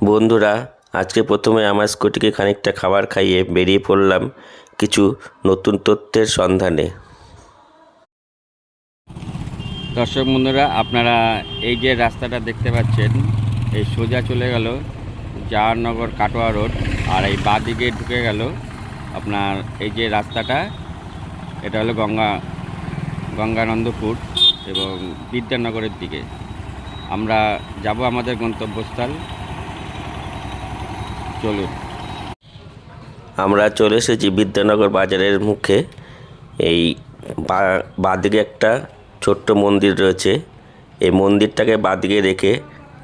বন্ধুরা, আজকে প্রথমে আমার স্কুটিকে খানিকটা খাবার খাইয়ে বেরিয়ে পড়লাম কিছু নতুন তথ্যের সন্ধানে। দর্শক বন্ধুরা, আপনারা এই যে রাস্তাটা দেখতে পাচ্ছেন, এই সোজা চলে গেল জাহারনগর কাটোয়া রোড, আর এই বাঁ দিকে ঢুকে গেল আপনার এই যে রাস্তাটা, এটা হলো গঙ্গা, গঙ্গানন্দপুর এবং বিদ্যানগরের দিকে। আমরা যাব আমাদের গন্তব্যস্থল চলুন আমরা চলে এসেছি বিদ্যানগর বাজারের মুখে। এই বাঁদিকে একটা ছোট্ট মন্দির রয়েছে। এই মন্দিরটাকে বাঁদিকে রেখে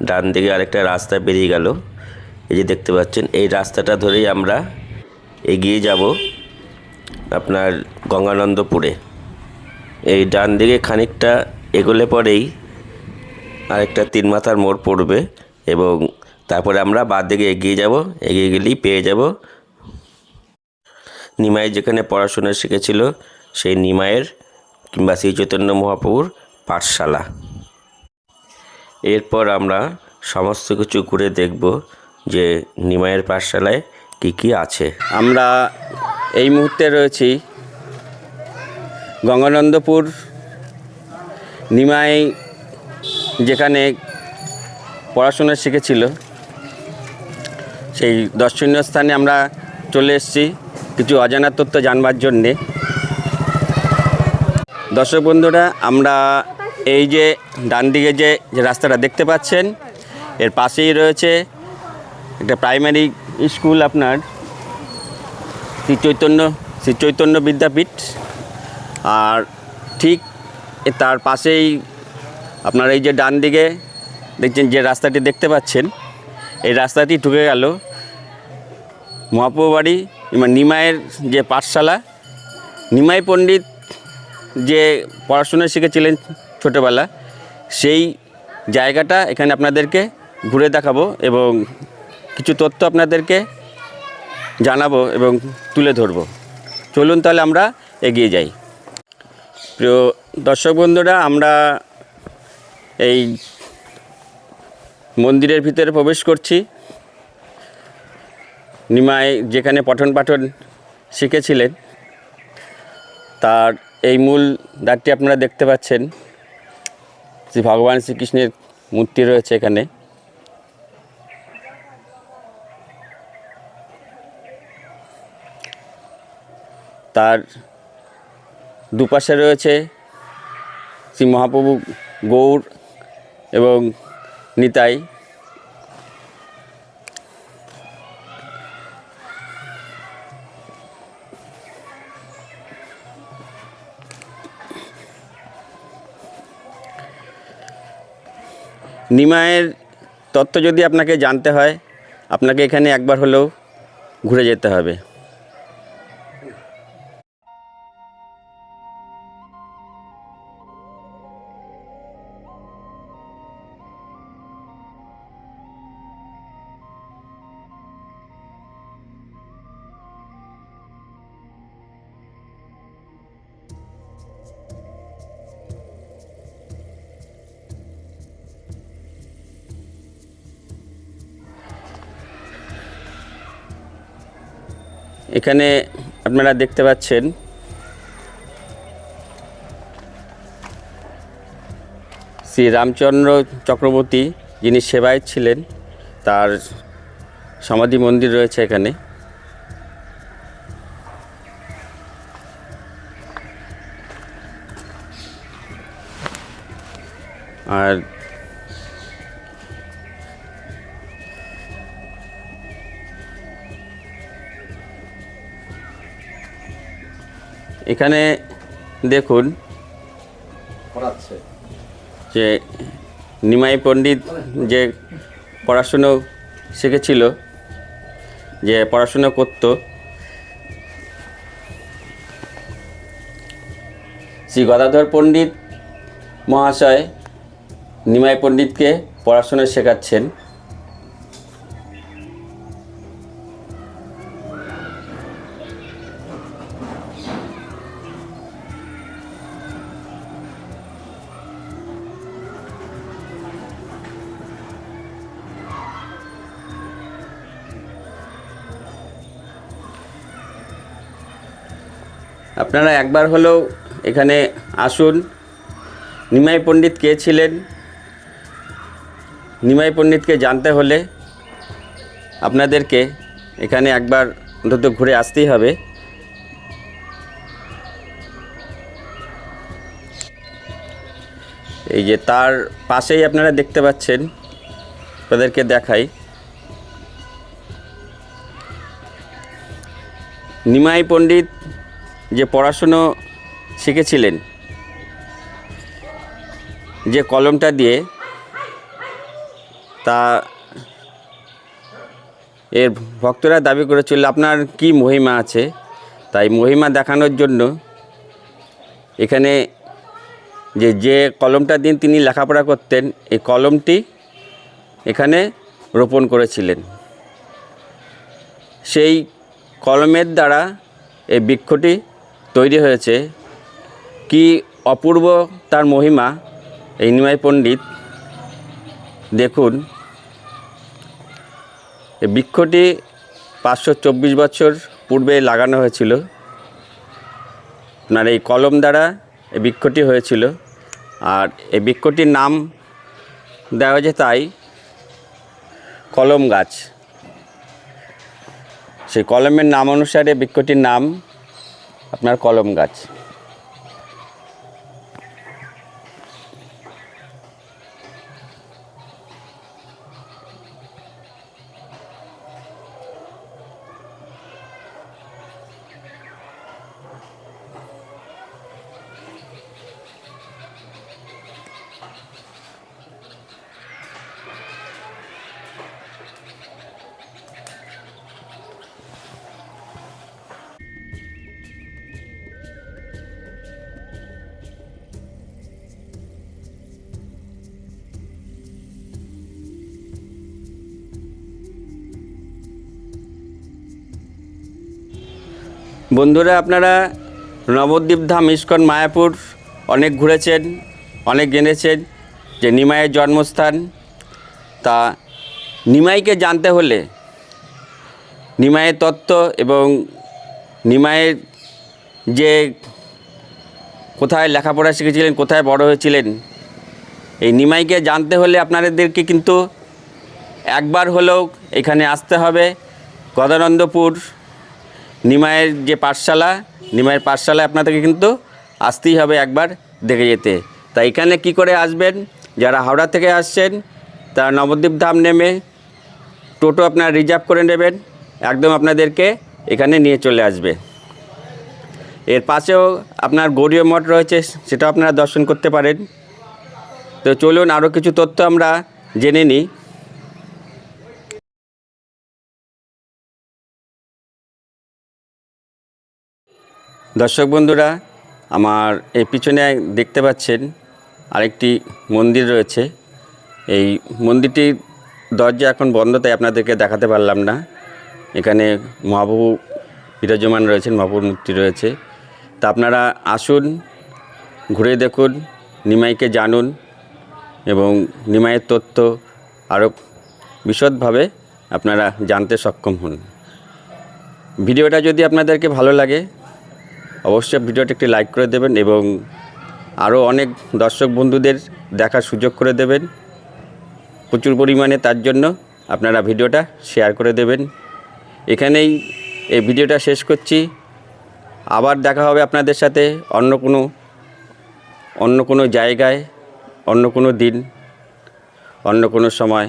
ডান দিকে আরেকটা রাস্তা বেরিয়ে গেল। এই যে দেখতে পাচ্ছেন, এই রাস্তাটা ধরেই আমরা এগিয়ে যাব আপনার গঙ্গানন্দপুরে। এই ডান দিকে খানিকটা এগোলে পরেই আরেকটা তিন মাথার মোড় পড়বে এবং তারপরে আমরা বাদ দিকে এগিয়ে যাব, এগিয়ে গেলেই পেয়ে যাব। নিমাই যেখানে পড়াশোনা শিখেছিল, সেই নিমাইয়ের কিংবা শ্রী চৈতন্য মহাপ্রভুর পাঠশালা। এরপর আমরা সমস্ত কিছু ঘুরে দেখব যে নিমাইয়ের পাঠশালায় কি কি আছে। আমরা এই মুহূর্তে রয়েছি গঙ্গানন্দপুর নিমাই যেখানে পড়াশোনা শিখেছিল। সেই দর্শনীয় স্থানে আমরা চলে এসেছি কিছু অজানা তথ্য জানবার জন্যে। দর্শক বন্ধুরা, আমরা এই যে ডান দিকে যে রাস্তাটা দেখতে পাচ্ছেন, এর পাশেই রয়েছে একটা প্রাইমারি স্কুল আপনার শ্রী চৈতন্য শ্রী চৈতন্য বিদ্যাপীঠ। আর ঠিক তার পাশেই আপনার এই যে ডান দিকে দেখছেন যে রাস্তাটি দেখতে পাচ্ছেন এই রাস্তাটি ঢুকে গেল। মহাপ্রভু বাড়ি কিংবা নিমাইয়ের যে পাঠশালা, নিমাই পণ্ডিত যে পড়াশোনা শিখেছিলেন ছোটোবেলা, সেই জায়গাটা এখানে আপনাদেরকে ঘুরে দেখাবো এবং কিছু তথ্য আপনাদেরকে জানাব এবং তুলে ধরবো। চলুন তাহলে আমরা এগিয়ে যাই। প্রিয় দর্শক বন্ধুরা, আমরা এই মন্দিরের ভিতরে প্রবেশ করছি। নিমাই যেখানে পঠন পাঠন শিখেছিলেন, তার এই মূল দ্বারটি আপনারা দেখতে পাচ্ছেন। শ্রী ভগবান শ্রীকৃষ্ণের মূর্তি রয়েছে এখানে। তার দুপাশে রয়েছে শ্রী মহাপ্রভু গৌর এবং নিতাই। নিমায়ের তত্ত্ব যদি আপনাকে জানতে হয় আপনাকে এখানে একবার হলেও ঘুরে যেতে হবে। এখানে আপনারা দেখতে পাচ্ছেন শ্রী রামচন্দ্র চক্রবর্তী যিনি সেবায় ছিলেন, তার সমাধি মন্দির রয়েছে এখানে। আর এখানে দেখুন যে নিমাই পণ্ডিত যে পড়াশুনো শিখেছিল যে পড়াশুনো করত শ্রী গদাধর পণ্ডিত মহাশয় নিমাই পণ্ডিতকে পড়াশুনো শেখাচ্ছেন। আপনারা একবার হলেও এখানে আসুন। নিমাই পণ্ডিত কে ছিলেন? নিমাই পণ্ডিতকে জানতে হলে আপনাদেরকে এখানে একবার অন্তত ঘুরে আসতেই হবে। এই যে তার পাশেই আপনারা দেখতে পাচ্ছেন, আপনাদেরকে দেখাই। নিমাই পণ্ডিত যে পড়াশুনো শিখেছিলেন, যে কলমটা দিয়ে তা এর ভক্তরা দাবি করেছিল, আপনার কি মহিমা আছে? তাই মহিমা দেখানোর জন্য এখানে যে যে কলমটা দিয়ে তিনি লেখাপড়া করতেন, এই কলমটি এখানে রোপণ করেছিলেন। সেই কলমের দ্বারা এই বৃক্ষটি তৈরি হয়েছে। কি অপূর্ব তার মহিমা, এই নিমাই পণ্ডিত। দেখুন, এই বৃক্ষটি পাঁচশো চব্বিশ বছর পূর্বে লাগানো হয়েছিল। আপনার এই কলম দ্বারা এই বৃক্ষটি হয়েছিল। আর এই বৃক্ষটির নাম দেওয়া হয়েছে তাই, কলম গাছ। সেই কলমের নাম অনুসারে বৃক্ষটির নাম আপনার কলম গাছ। বন্ধুরা, আপনারা নবদ্বীপ ধাম, ইস্কন, মায়াপুর অনেক ঘুরেছেন, অনেক জেনেছেন যে নিমাইয়ের জন্মস্থান। তা নিমাইকে জানতে হলে নিমাইয়ের তত্ত্ব এবং নিমাইয়ের যে কোথায় লেখাপড়া শিখেছিলেন, কোথায় বড় হয়েছিলেন, এই নিমাইকে জানতে হলে আপনাদেরকে কিন্তু একবার হলেও এখানে আসতে হবে। গদানন্দপুর নিমাইয়ের যে পাঠশালা, নিমাইয়ের পাঠশালায় আপনাদেরকে কিন্তু আসতেই হবে একবার দেখে যেতে। তা এখানে কি করে আসবেন? যারা হাওড়া থেকে আসছেন, তারা নবদ্বীপ ধাম নেমে টোটো আপনার রিজার্ভ করে নেবেন, একদম আপনাদেরকে এখানে নিয়ে চলে আসবে। এর পাশেও আপনার গৌরীয় মঠ রয়েছে, সেটাও আপনারা দর্শন করতে পারেন। তো চলুন আরও কিছু তথ্য আমরা জেনে নিই। দর্শক বন্ধুরা, আমার এই পিছনে দেখতে পাচ্ছেন আরেকটি মন্দির রয়েছে। এই মন্দিরটির দরজা এখন বন্ধ, তাই আপনাদেরকে দেখাতে পারলাম না। এখানে মহাপ্রভু বিরাজমান রয়েছেন, মহাপ্রভুর মূর্তি রয়েছে। তা আপনারা আসুন, ঘুরে দেখুন, নিমাইকে জানুন এবং নিমাইয়ের তথ্য আরও বিশদভাবে আপনারা জানতে সক্ষম হন। ভিডিওটা যদি আপনাদেরকে ভালো লাগে অবশ্যই ভিডিওটা একটি লাইক করে দেবেন এবং আরও অনেক দর্শক বন্ধুদের দেখার সুযোগ করে দেবেন। প্রচুর পরিমাণে তার জন্য আপনারা ভিডিওটা শেয়ার করে দেবেন। এখানেই এই ভিডিওটা শেষ করছি। আবার দেখা হবে আপনাদের সাথে অন্য কোনো অন্য কোনো জায়গায়, অন্য কোনো দিন, অন্য কোনো সময়।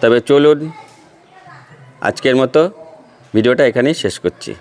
তবে চলুন, আজকের মতো ভিডিওটা এখানেই শেষ করছি।